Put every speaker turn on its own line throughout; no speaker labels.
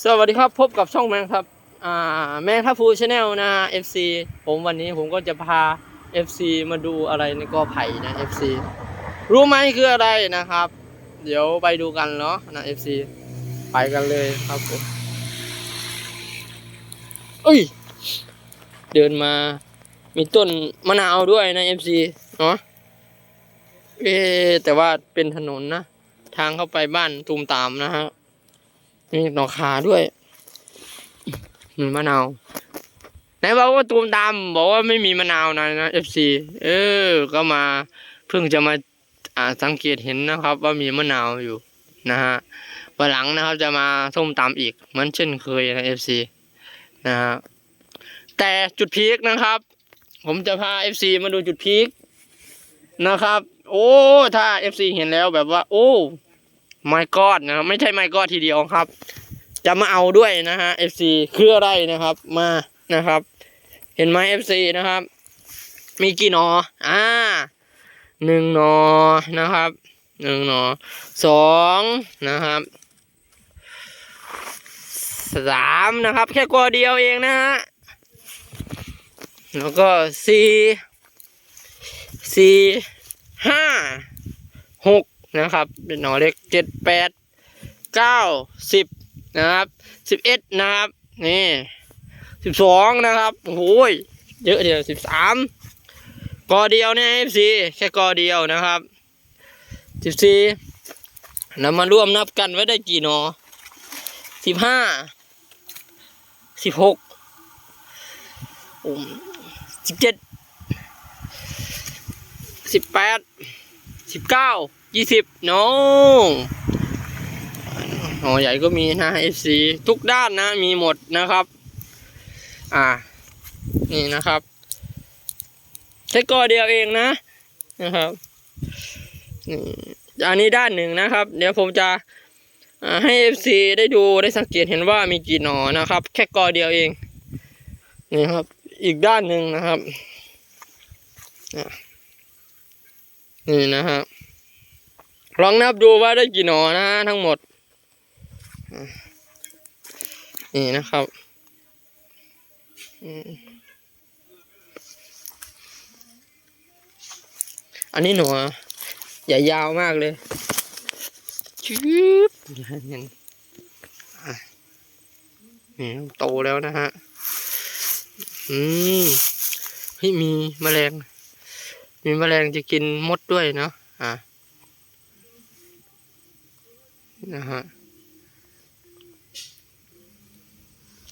สวัสดีครับพบกับช่องแมงครับอ่าแมงทัพฟูชาแนลนะ FC ผมวันนี้ผมก็จะพา FC มาดูอะไรในกอไผ่นะ FC รู้ไหมคืออะไรนะครับ เดี๋ยวไปดูกันเนาะนะ FC ไปกันเลยครับผมเอ้ย เดินมามีต้นมะนาวด้วยนะ FC เนาะเอ๊ะแต่ว่าเป็นถนนนะ ทางเข้าไปบ้านตูมตามนะฮะ มีหนองคาด้วยมีมะนาวไหนบอกว่าตูมตามบอกว่าไม่มีมะนาวนะนะเอฟซีเออ ก็มาเพิ่งจะมาอ่าสังเกตเห็นนะครับ ว่ามีมะนาวอยู่นะฮะวันหลังนะครับจะมาส้มตำอีกเหมือนเช่นเคยนะเอฟซีนะฮะแต่จุดพีคนะครับ ผมจะพาเอฟซีมาดูจุดพีคนะครับ โอ้ ถ้าเอฟซีเห็นแล้วแบบว่า โอ้ ไม่กอดนะครับไม่ใช่ไม่กอดทีเดียวครับ จะมาเอาด้วยนะฮะ FC คืออะไรนะครับ มานะครับ เห็นไหม FC นะครับ มีกี่หนออ่าหนึ่งหนอนะครับหนึ่งหนอสองนะครับสามนะครับ แค่กอเดียวเองนะฮะแล้วก็สี่สี่ห้าหก นะครับ เป็นหนอเล็กเจ็ดแปดเก้าสิบนะครับสิบเอ็ดนะครับนี่สิบสองนะครับโอ้โหยเยอะเดียวสิบสามกอเดียวเนี่ยเอฟซีแค่กอเดียวนะครับสิบสี่เรามาร่วมนับกันไว้ได้กี่หนอสิบห้าสิบหกสิบเจ็ดสิบแปดสิบเก้า ยี่สิบน้องหอใหญ่ก็มีนะ FC ทุกด้านนะ มีหมดนะครับ อ่า นี่นะครับแค่กอเดียวเองนะนะครับนี่อันนี้ด้านหนึ่งนะครับ เดี๋ยวผมจะอ่าให้ FC ได้ดูได้สังเกตเห็นว่ามีกี่หนอนะครับ แค่กอเดียวเองนี่ครับ อีกด้านหนึ่งนะครับนี่นะฮะ ลองนับดูว่าได้กี่หนอนะฮะทั้งหมดอะนี่นะครับอืมอันนี้หนอใหญ่ยาวมากเลยชืบเห็นอะนี่โตแล้วนะฮะ อืมเฮ้ยมีแมลง มีแมลงจะกินมดด้วยเนาะอะ นะฮะ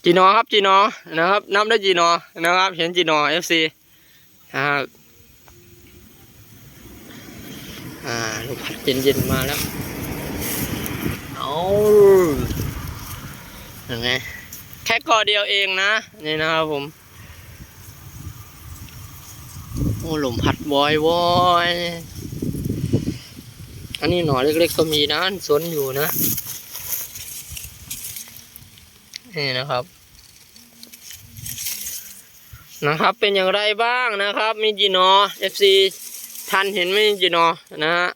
จีนอครับจีนอนะครับนับได้จีนอนะครับ เห็นจีนอเอฟซีนะครับอ่าลมพัดเย็นๆมาแล้วเอาอย่างไงแค่กอเดียวเองนะนี่นะครับผม โอ้ลมพัดวอยวอย อันนี้หน่อเล็กๆก็มีนะสนอยู่นะ นี่นะครับนะครับ เป็นอย่างไรบ้างนะครับ มีจีนอ FC ทันเห็นไหมจีนอนะฮะ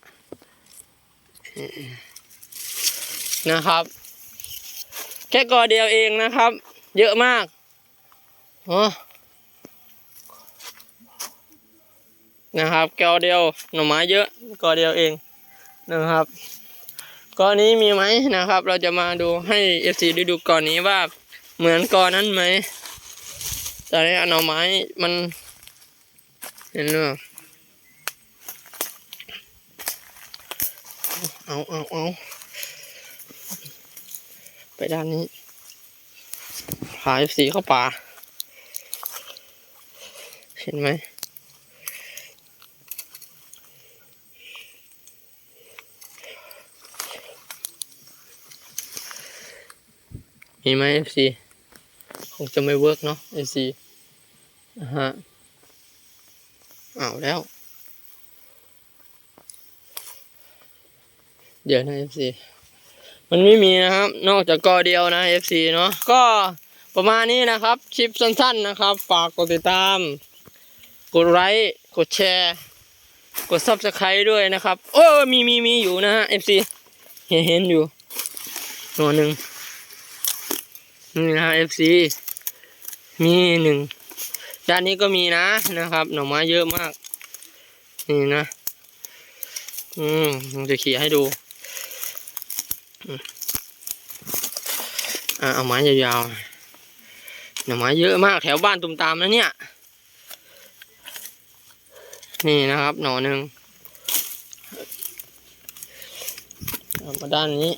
นะครับ แค่กอเดียวเองนะครับ เยอะมากอ๋อนะครับก้วเดียวหน่อไม้เยอะกอเดียวเอง นะครับ กอนี้มีไหมนะครับ เราจะมาดูให้เอฟซีดูดูกอนนี้ว่าเหมือนกอนั้นไหมตอนนี้หน่อไม้มัน เห็นหรือเปล่าเอาเอาเอาไปด้านนี้พาเอฟซีเข้าป่า เห็นไหม มีไหม FC คงจะไม่เวิร์กเนาะ FC นะฮะเอาแล้ว เดี๋ยวนะ FC มันไม่มีนะครับ นอกจากกอเดียวนะ FC เนาะก็ประมาณนี้นะครับ คลิปสั้น ๆ นะครับ ฝากกดติดตาม กดไลค์กดแชร์ กด Subscribe ด้วยนะครับ โอ้ มีมีมีอยู่นะฮะ FC เห็นเห็นอยู่หน่วหนึ่ง นี่นะ FC มีหนึ่งด้านนี้ก็มีนะนะครับ หน่อไม้เยอะมาก นี่นะ อืมผมจะขี่ให้ดูอืมอะเอาไม้ยาวๆหน่อไม้เยอะมากแถวบ้านตุมตามนะเนี่ย นี่นะครับ หน่อหนึ่งมาด้านนี้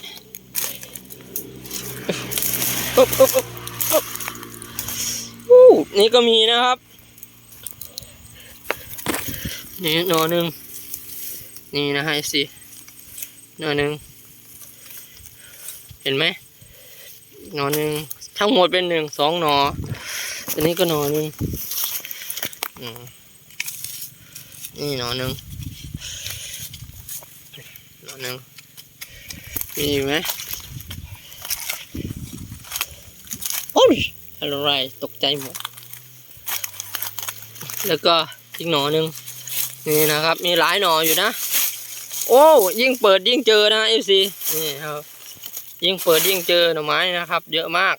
อุ๊บอุ๊บอุ๊บอุ๊บอู้ นี่ก็มีนะครับ นี่หน่อหนึ่งนี่นะฮะสิหน่อหนึ่งเห็นไหมหน่อหนึ่งทั้งหมดเป็นหนึ่งสองหนออันนี้ก็หน่อหนึ่งนี่หน่อหนึ่งหน่อหนึ่งมีอีกไหมโอ้ยอะไรตกใจหมด แล้วก็อีกหนอหนึ่งนี่นะครับ มีหลายหนออยู่นะ โอ้ยิ่งเปิดยิ่งเจอนะเอฟซีนี่ครับ ยิ่งเปิดยิ่งเจอหน่อไม้นะครับ เยอะมาก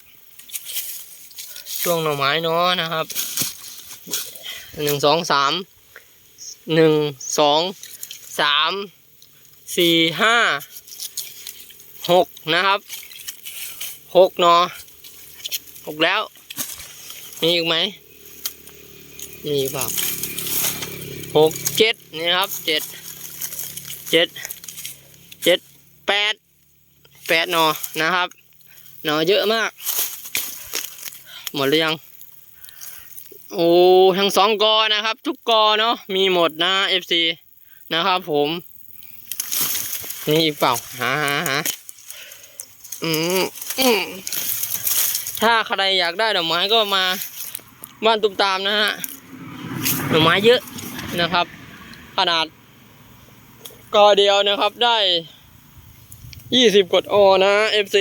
ช่วงหน่อไม้เนาะนะครับหนึ่งสองสามหนึ่งสองสามสี่ห้าหกนะครับหกหนอ หกแล้ว มีอีกไหมมีเปล่าหกเจ็ดนี่ครับเจ็ดเจ็ดเจ็ดแปดแปดหนอนะครับหนอเยอะมาก หมดหรือยังโอ้ทั้งสองกอนะครับ ทุกกอเนาะมีหมดนะ FC นะครับผมนี่อีกเปล่าหาหาหาอืมอืม ถ้าใครอยากได้ดอกไม้ก็มาบ้านตุ้มตามนะฮะดอกไม้เยอะนะครับ ขนาดกอเดียวนะครับได้ยี่สิบกดอนะ FC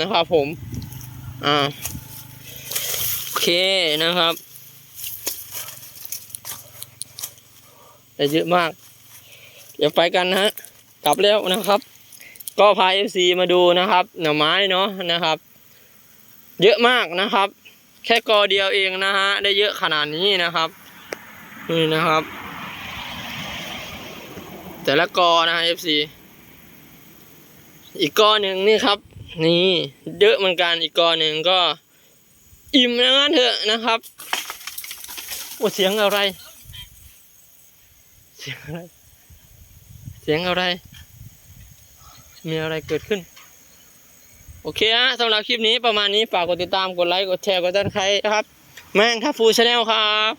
นะครับผม อ่า โอเคนะครับ แต่เยอะมาก เดี๋ยวไปกันนะฮะ กลับแล้วนะครับ ก็พา FC มาดูนะครับ หน่อไม้เนาะนะครับ เยอะมากนะครับ แค่กอเดียวเองนะฮะ ได้เยอะขนาดนี้นะครับ นี่นะครับ แต่ละกอนะ FC อีกกอหนึ่งนี่ครับ นี่เยอะเหมือนกันอีกกอหนึ่งก็อิ่มนะงั้นเถอะนะครับโอ้เสียงอะไร เสียงอะไร เสียงอะไร มีอะไรเกิดขึ้น โอเคฮะสำหรับคลิปนี้ประมาณนี้ฝากกดติดตามกดไลค์กดแชร์กดติดตามใครนะครับ แม่งทัฟฟูชาแนลครับ